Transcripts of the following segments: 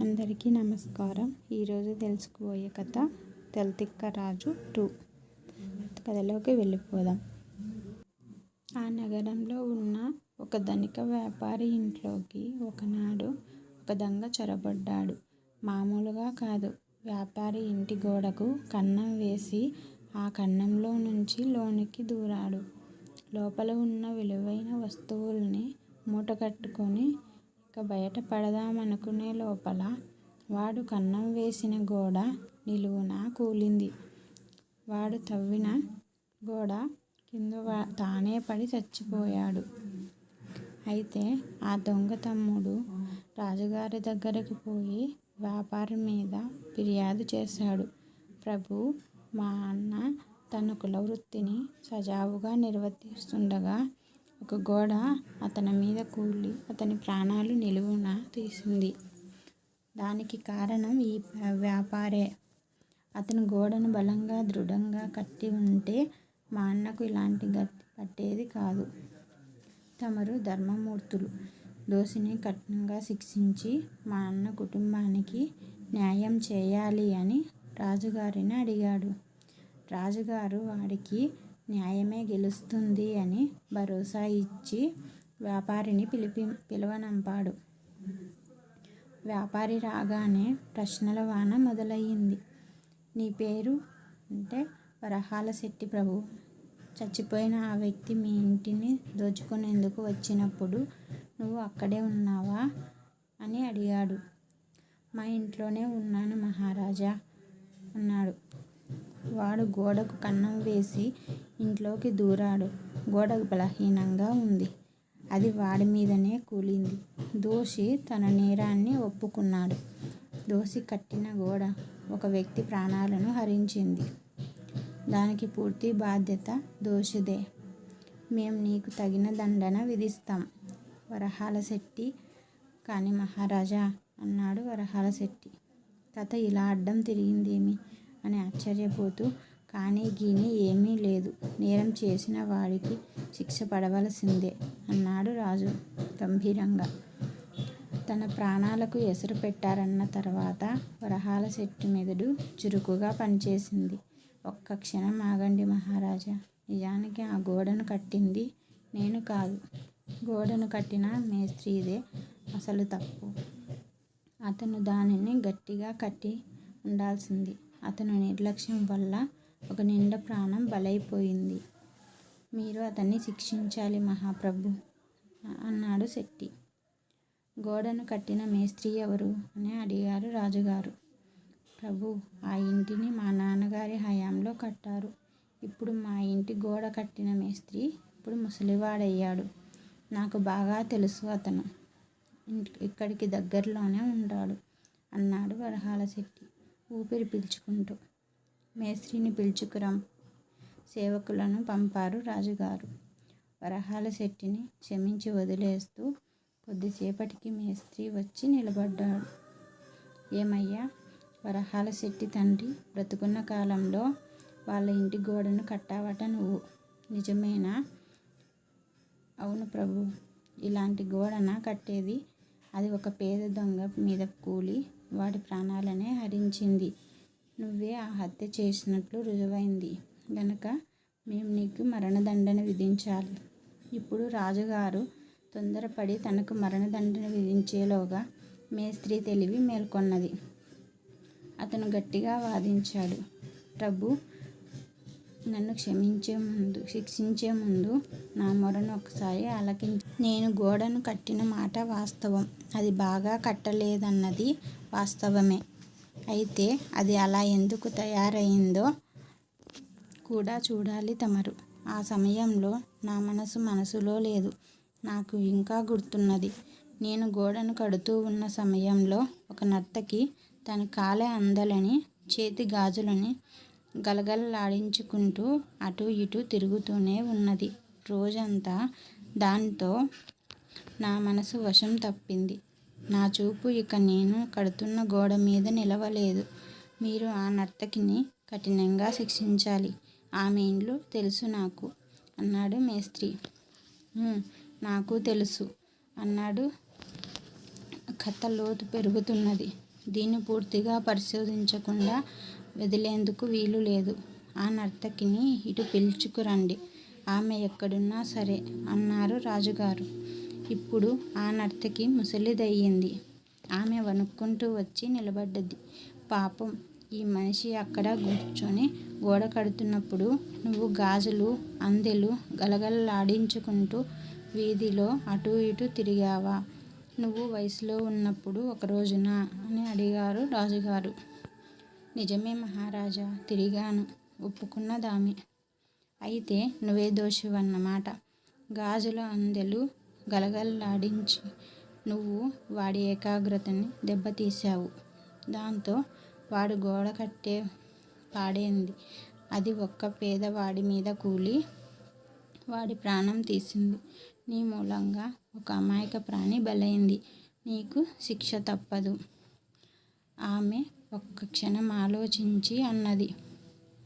అందరికీ నమస్కారం. ఈరోజు తెలుసుకోబోయే కథ తెల్తిక్క రాజు టూ. కథలోకి వెళ్ళిపోదాం. ఆ నగరంలో ఉన్న ఒక ధనిక వ్యాపారి ఇంట్లోకి ఒకనాడు ఒక దొంగ చొరబడ్డాడు. మామూలుగా కాదు. వ్యాపారి ఇంటి గోడకు కన్నం వేసి ఆ కన్నంలో నుంచి లోనికి దూరాడు. లోపల ఉన్న విలువైన వస్తువుల్ని మూటకట్టుకొని ఇక బయట పడదామనుకునే లోపల వాడు కన్నం వేసిన గోడ నిలువునా కూలింది. వాడు తవ్విన గోడ కింద తానే పడి చచ్చిపోయాడు. అయితే ఆ దొంగ తమ్ముడు రాజుగారి దగ్గరకు పోయి వ్యాపారి మీద ఫిర్యాదు చేశాడు. ప్రభు మా అన్న తన కులవృత్తిని సజావుగా నిర్వర్తిస్తుండగా ఒక గోడ అతని మీద కూలి అతని ప్రాణాలు నిలువున తీసింది. దానికి కారణం ఈ వ్యాపారే. అతను గోడను బలంగా దృఢంగా కట్టి ఉంటే మా అన్నకు ఇలాంటి గట్టి పట్టేది కాదు. తమరు ధర్మమూర్తులు. దోషిని కఠినంగా శిక్షించి మా అన్న కుటుంబానికి న్యాయం చేయాలి అని రాజుగారిని అడిగాడు. రాజుగారు వాడికి న్యాయమే గెలుస్తుంది అని భరోసా ఇచ్చి వ్యాపారిని పిలిపి పిలవనంపాడు. వ్యాపారి రాగానే ప్రశ్నల వాన మొదలయ్యింది నీ పేరు? అంటే వరహాలశెట్టి ప్రభు చచ్చిపోయిన ఆ వ్యక్తి మీ ఇంటిని దోచుకునేందుకు వచ్చినప్పుడు నువ్వు అక్కడే ఉన్నావా అని అడిగాడు. మా ఇంట్లోనే ఉన్నాను మహారాజా! అన్నాడు. వాడు గోడకు కన్నం వేసి ఇంట్లోకి దూరాడు. గోడ బలహీనంగా ఉంది అది వాడి మీదనే కూలింది. దోషి తన నేరాన్ని ఒప్పుకున్నాడు. దోషి కట్టిన గోడ ఒక వ్యక్తి ప్రాణాలను హరించింది. దానికి పూర్తి బాధ్యత దోషిదే. మేము నీకు తగిన దండన విధిస్తాం వరహాల శెట్టి కాని మహారాజా! అన్నాడు వరహాల శెట్టి కథ ఇలా అడ్డం తిరిగిందేమి? అని ఆశ్చర్యపోతూ కానీ గీని ఏమీ లేదు. నేరం చేసిన వాడికి శిక్ష పడవలసిందే అన్నాడు రాజు గంభీరంగా. తన ప్రాణాలకు ఎసరు పెట్టారన్న తర్వాత వరహాల వరహాలశెట్టి మెదడు చురుకుగా పనిచేసింది. ఒక్క క్షణం ఆగండి మహారాజా! నిజానికి ఆ గోడను కట్టింది నేను కాదు. గోడను కట్టిన మేస్త్రీదే అసలు తప్పు. అతను దానిని గట్టిగా కట్టి ఉండాల్సింది అతను నిర్లక్ష్యం వల్ల ఒక నిండా ప్రాణం బలైపోయింది మీరు అతన్ని శిక్షించాలి మహాప్రభు అన్నాడు శెట్టి. గోడను కట్టిన మేస్త్రీ ఎవరు? అని అడిగారు రాజుగారు. ప్రభు ఆ ఇంటిని మా నాన్నగారి హయాంలో కట్టారు. ఇప్పుడు మా ఇంటి గోడ కట్టిన మేస్త్రీ ఇప్పుడు ముసలివాడయ్యాడు. నాకు బాగా తెలుసు అతను ఇక్కడికి దగ్గరలోనే ఉంటాడు అన్నాడు వరహాల శెట్టి ఊపిరి పీల్చుకుంటూ. మేస్త్రిని పిలుచుకురాం సేవకులను పంపారు రాజుగారు. వరహాల శెట్టిని క్షమించి వదిలేస్తూ కొద్దిసేపటికి మేస్త్రి వచ్చి నిలబడ్డాడు. ఏమయ్యా! వరహాలశెట్టి తండ్రి బ్రతుకున్న కాలంలో వాళ్ళ ఇంటి గోడను కట్టావట నువ్వు నిజమేనా? అవును ప్రభు ఇలాంటి గోడన కట్టేది? అది ఒక పేద దొంగ మీద కూలి వాడి ప్రాణాలనే హరించింది. నువ్వే ఆ హత్య చేసినట్లు రుజువైంది గనక మేము నీకు మరణదండన విధించాలి. ఇప్పుడు రాజుగారు తొందరపడి తనకు మరణదండన విధించేలోగా మేస్త్రి తెలివి మేల్కొన్నది. అతను గట్టిగా వాదించాడు. ప్రభు నన్ను క్షమించే ముందు శిక్షించే ముందు నా మొరను ఒకసారి ఆలకించి నేను గోడను కట్టిన మాట వాస్తవం. అది బాగా కట్టలేదన్నది వాస్తవమే. అయితే అది అలా ఎందుకు తయారైందో కూడా చూడాలి తమరు. ఆ సమయంలో నా మనసు మనసులో లేదు. నాకు ఇంకా గుర్తున్నది. నేను గోడను కడుతూ ఉన్న సమయంలో ఒక నర్తకి తన కాలే అందలని చేతి గాజులని గలగలలాడించుకుంటూ అటు ఇటు తిరుగుతూనే ఉన్నది రోజంతా దాంతో నా మనసు వశం తప్పింది. నా చూపు ఇక నేను కడుతున్న గోడ మీద నిలవలేదు. మీరు ఆ నర్తకిని కఠినంగా శిక్షించాలి. ఆమె ఇండ్లు తెలుసు నాకు అన్నాడు మేస్త్రి నాకు తెలుసు అన్నాడు కథ లోతు పెరుగుతున్నది. దీన్ని పూర్తిగా పరిశోధించకుండా వదిలేందుకు వీలు లేదు. ఆ నర్తకిని ఇటు పిలుచుకురండి. ఆమె ఎక్కడున్నా సరే అన్నారు రాజుగారు. ఇప్పుడు ఆ నర్తకి ముసలిదయ్యింది. ఆమె వణుక్కుంటూ వచ్చి నిలబడ్డది. పాపం ఈ మనిషి అక్కడ కూర్చొని గోడ కడుతున్నప్పుడు నువ్వు గాజులు అందెలు గలగలలాడించుకుంటూ వీధిలో అటూ ఇటూ తిరిగావా? నువ్వు వయసులో ఉన్నప్పుడు ఒక రోజున అని అడిగారు రాజుగారు. నిజమే మహారాజా తిరిగాను ఒప్పుకున్నదామె. అయితే నువ్వే దోషివన్నమాట. గాజుల అందెలు గలగలలాడించి నువ్వు వాడి ఏకాగ్రతని దెబ్బతీశావు. దాంతో వాడు గోడ కట్టే పాడైంది. అది ఒక్క పేదవాడి మీద కూలి వాడి ప్రాణం తీసింది. నీ మూలంగా ఒక అమాయక ప్రాణి బలైంది. నీకు శిక్ష తప్పదు. ఆమె ఒక్క క్షణం ఆలోచించి అన్నది.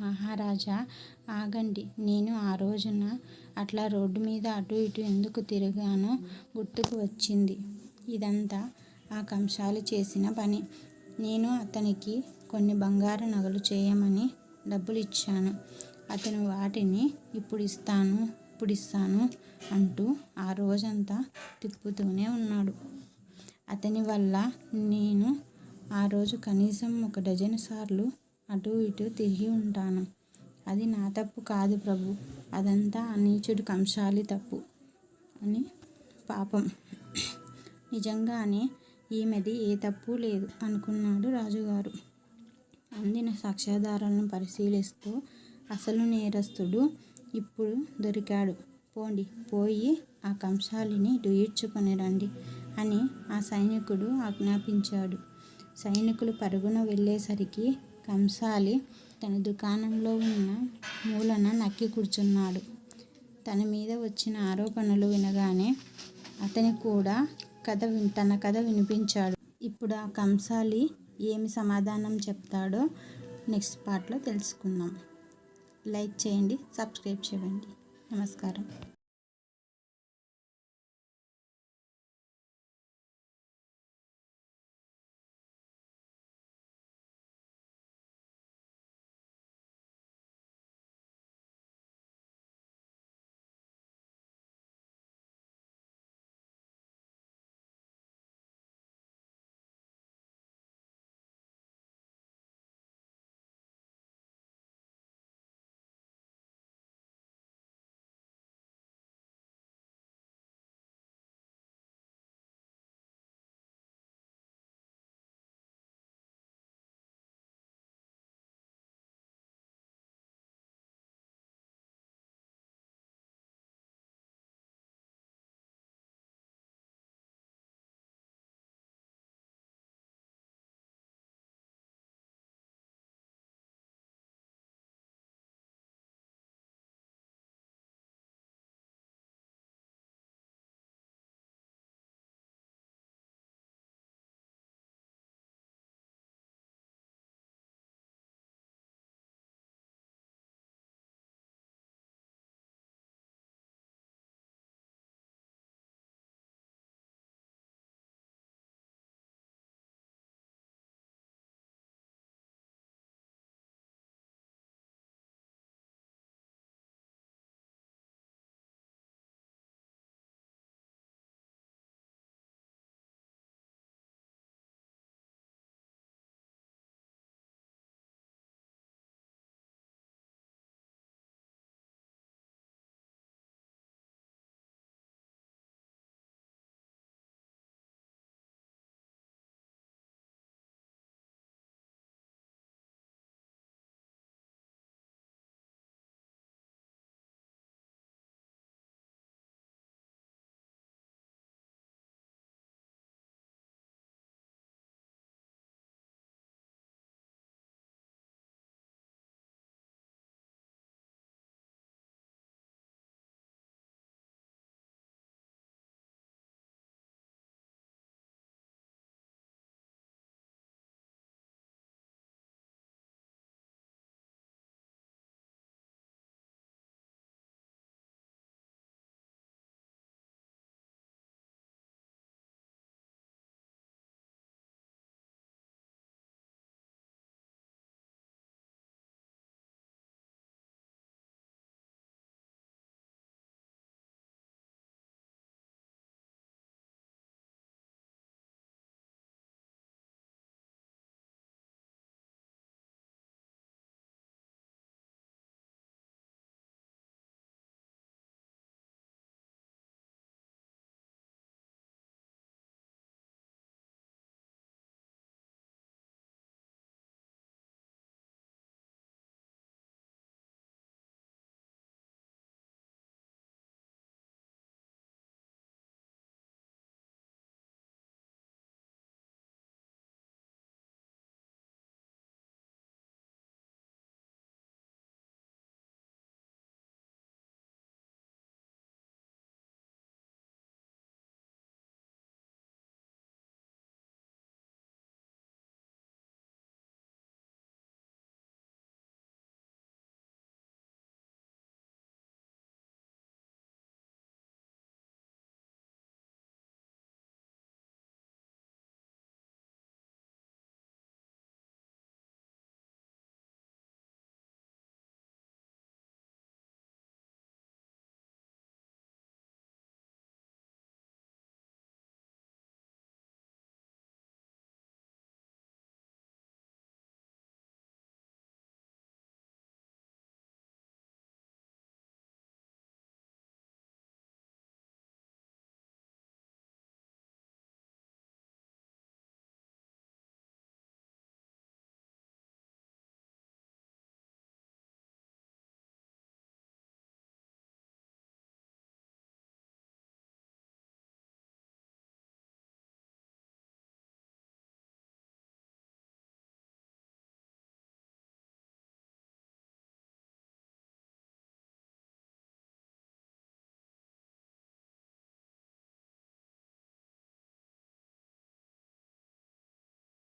మహారాజా ఆగండి. నేను ఆ రోజున అట్లా రోడ్డు మీద అటు ఇటు ఎందుకు తిరిగానో గుర్తుకు వచ్చింది. ఇదంతా ఆ కంసాలు చేసిన పని. నేను అతనికి కొన్ని బంగారు నగలు చేయమని డబ్బులు ఇచ్చాను అతను వాటిని ఇప్పుడు ఇస్తాను ఇప్పుడు ఇస్తాను అంటూ ఆ రోజంతా తిప్పుతూనే ఉన్నాడు. అతని వల్ల నేను ఆ రోజు కనీసం ఒక డజన్ సార్లు అటు ఇటు తిరిగి ఉంటాను. అది నా తప్పు కాదు ప్రభు. అదంతా ఆ నీచుడు కంసాలి తప్పు. అని పాపం. నిజంగానే ఈమెది ఏ తప్పు లేదు అనుకున్నాడు రాజుగారు. అందిన సాక్ష్యాధారాలను పరిశీలిస్తూ అసలు నేరస్తుడు ఇప్పుడు దొరికాడు. పోండి పోయి ఆ కంసాలిని ఇటు ఈడ్చుకొని రండి అని ఆ సైనికుడు ఆజ్ఞాపించాడు. సైనికులు పరుగున వెళ్ళేసరికి కంసాలి తన దుకాణంలో ఉన్న మూలన నక్కి కూర్చున్నాడు. తన మీద వచ్చిన ఆరోపణలు వినగానే అతని కూడా కథ తన కథ వినిపించాడు. ఇప్పుడు ఆ కంసాలి ఏమి సమాధానం చెప్తాడో నెక్స్ట్ పార్ట్లో తెలుసుకుందాం. లైక్ చేయండి సబ్స్క్రైబ్ చేయండి. నమస్కారం.